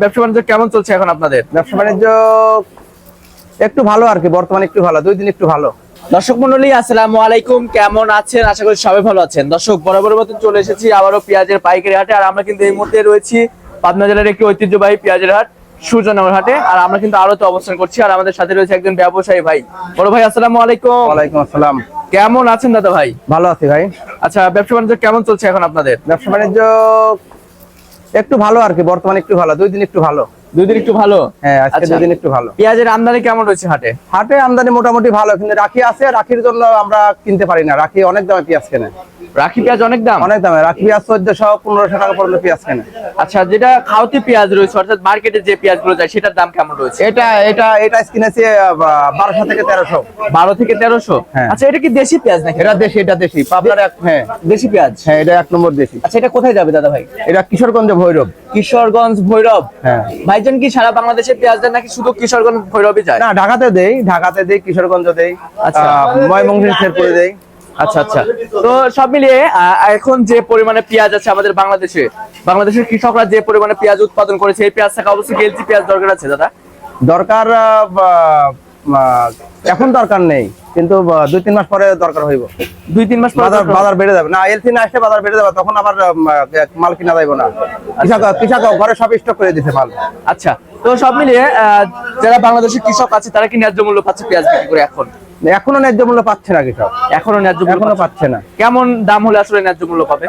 ব্যবসা বাণিজ্য কেমন চলছে এখন আপনাদের? ব্যবসা বাণিজ্য একটু ভালো আর কি বর্তমানে একটু ভালো দুই দিন একটু ভালো। দর্শক মন্ডলী আসসালামু আলাইকুম কেমন আছেন? আশা করি সবাই ভালো আছেন। দর্শক বরাবর মতন চলে এসেছি আবারও পেঁয়াজের পাইকারি হাটে আর আমরা কিন্তু এই মুহূর্তে রয়েছি পাবনা জেলার একটি ঐতিহ্যবাহী পেঁয়াজের হাট সূর্যনগর হাটে আর আমরা কিন্তু আরও তো অবস্থান করছি আর আমাদের সাথে রয়েছে একজন ব্যবসায়ী ভাই। বড় ভাই আসসালামু আলাইকুম। ওয়ালাইকুম আসসালাম। কেমন আছেন দাদা ভাই? ভালো আছি ভাই। আচ্ছা ব্যবসা বাণিজ্য কেমন চলছে এখন আপনাদের? ব্যবসা বাণিজ্য একটু ভালো আর কি বর্তমানে একটু ভালো দুই দিন একটু ভালো। দুই দিন একটু ভালো? হ্যাঁ আজকে আচ্ছা। দুই দিন একটু ভালো। পেঁয়াজের আমদানি কেমন রয়েছে হাটে? হাটে আমদানি মোটামুটি ভালো কিন্তু রাখি আছে রাখির জন্য আমরা কিনতে পারি না। রাখি অনেক দামে পেঁয়াজ কেনে। রাখি পেঁয়াজ অনেক দাম? অনেক দামে। রাখি পেঁয়াজ চোদ্দশো পনেরোশো টাকা পর্যন্ত পেঁয়াজ কেনে। আচ্ছা যেটা খাওয়াতি পেঁয়াজ রয়েছে অর্থাৎ মার্কেটে যে পেঁয়াজগুলো যায় সেটার দাম কেমন রয়েছে? এটা এটা এটা কিনেছি বারোশো থেকে তেরোশো। বারো থেকে তেরোশো? হ্যাঁ। আচ্ছা এটা কি দেশি পেঁয়াজ নাকি? এটা দেশি এটা দেশি। পাবনার এক হ্যাঁ। দেশি পেঁয়াজ? হ্যাঁ এটা এক নম্বর দেশি। আচ্ছা এটা কোথায় যাবে দাদা ভাই? এটা কিশোরগঞ্জ ভৈরব। কিশোরগঞ্জ ভৈরব? হ্যাঁ। ভাইজান কি সারা বাংলাদেশে পেঁয়াজ দেন নাকি শুধু কিশোরগঞ্জ ভৈরবই যায়? না ঢাকাতে দেই ঢাকাতে দেই কিশোরগঞ্জ দেই আচ্ছা। ময়মনসিংহ শেরপুরে দেই। আচ্ছা আচ্ছা। তো সব মিলিয়ে এখন যে পরিমাণে পেঁয়াজ আছে আমাদের বাংলাদেশে বাংলাদেশের কৃষকরা যে পরিমাণে পেঁয়াজ উৎপাদন করেছে এই পেঁয়াজ থাকা অবশ্যই কেজি পেঁয়াজ দরকার আছে দাদা? দরকার এখন দরকার নেই কিন্তু দুই তিন মাস পরে দরকার হইব। দুই তিন মাস পর বাজার বাজার বেড়ে যাবে। না এলসি না আসলে বাজার বেড়ে যাবে তখন আবার মাল কিনা যাইব না। কৃষক কৃষক ঘরে সব স্টক করে দিতে মাল। আচ্ছা তো সব মিলিয়ে আহ, যারা বাংলাদেশের কৃষক আছে তারা কি ন্যায্য মূল্য পাচ্ছে পেঁয়াজ বিক্রি করে এখন? এখনও ন্যায্য মূল্য পাচ্ছে না কৃষক। এখনও ন্যায্য মূল্য পাচ্ছে না। কেমন দাম হলে আসলে ন্যায্য মূল্য পাবে?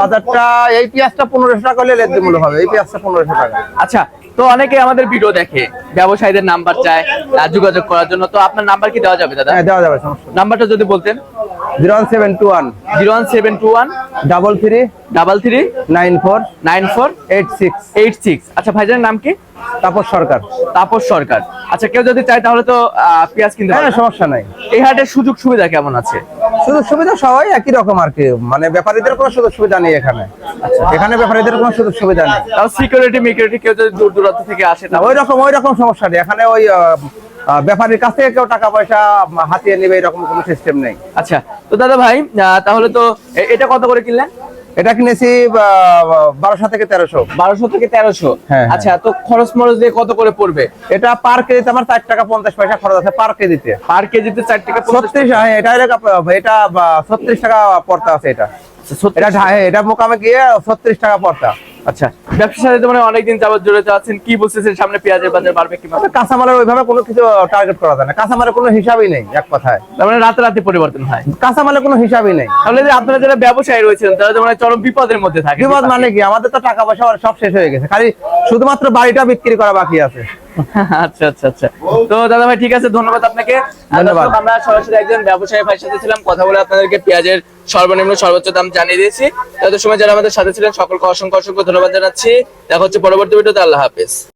বাজারটা এই পেঁয়াজটা পনেরোশো টাকা হলে ন্যায্য মূল্য হবে। এই পেঁয়াজটা পনেরোশো টাকা। আচ্ছা তো অনেকে আমাদের ভিডিও দেখে ব্যবসায়ীদের নাম্বার চায় যোগাযোগ করার জন্য। তো আপনার নাম্বার কি দেওয়া যাবে দাদা? হ্যাঁ দেওয়া যাবে সমস্যা নাম্বারটা যদি বলতেন। Zero one seven two one. Zero one seven two one. Double three. Double three. Nine four. Nine four. Eight six. Eight six. আচ্ছা ভাইজানের নাম কি? তাপস সরকার। তাপস সরকার। আচ্ছা কেউ যদি চায় তাহলে তো পেঁয়াজ কিনতে হ্যাঁ পারবে। সমস্যা নাই। এই হাটের সুযোগ সুবিধা কেমন আছে? সুযোগ সুবিধা সবাই একই রকম আর কি। মানে ব্যাপারীদের কোনো সুযোগ সুবিধা নেই এখানে। এখানে ব্যাপারীদের কোনো সুযোগ সুবিধা নেই। তাও সিকিউরিটি মিকিউরিটি কেউ যদি দূর দূরান্ত থেকে আসে না, ওই রকম ওই রকম সমস্যা নেই। এখানে ওই ব্যাপারীর কাছ থেকে কেউ টাকা পয়সা হাতিয়ে নেবে এরকম কোনো সিস্টেম নেই। আচ্ছা তো দাদা ভাই তাহলে তো এটা কত করে কিনলেন? এটা কিনেছি বারোশো থেকে তেরোশো। বারোশো থেকে তেরোশো? হ্যাঁ, হ্যাঁ। আচ্ছা তো খরচ মরচ দিয়ে কত করে পড়বে? এটা পার কেজিতে আমার চার টাকা পঞ্চাশ পয়সা খরচ আছে পার কেজিতে পার কেজিতে চার টাকা ছত্রিশ হ্যাঁ এটা এটা ছত্রিশ টাকা পড়তা আছে এটা। এটা মোকামে গিয়ে ছত্রিশ টাকা পড়তা। আচ্ছা ব্যবসার সাথে মানে অনেকদিন যাবত জড়িত আছেন কি বুঝতেছেন? সামনে পেঁয়াজের বাজার বাড়বে কি কাঁচামালের ওইভাবে কোনো কিছু টার্গেট করা যায় না। কাঁচামালের কোনো হিসাবই নেই এক কথায়। তার মানে রাতে রাতে পরিবর্তন হয়। কাঁচামালের কোনো হিসাবই নেই। তাহলে যে আপনারা যারা ব্যবসায়ী রয়েছেন তারা তো মানে চরম বিপদের মধ্যে থাকে। বিপদ মানে কি? আমাদের তো টাকা পয়সা সব শেষ হয়ে গেছে। খালি শুধুমাত্র বাড়িটা বিক্রি করা বাকি আছে। আচ্ছা আচ্ছা আচ্ছা। তো দাদা ভাই ঠিক আছে ধন্যবাদ আপনাকে। ধন্যবাদ। আমরা সরাসরি একজন ব্যবসায়ী ভাইয়ের সাথে ছিলাম কথা বলে আপনাদেরকে পেঁয়াজের সর্বনিম্ন সর্বোচ্চ দাম জানিয়ে দিয়েছি। তাদের সময় যারা আমাদের সাথে ছিলেন, সকলকে অসংখ্য অসংখ্য ধন্যবাদ জানাচ্ছি। দেখা হচ্ছে পরবর্তী ভিডিওতে। আল্লাহ হাফেজ।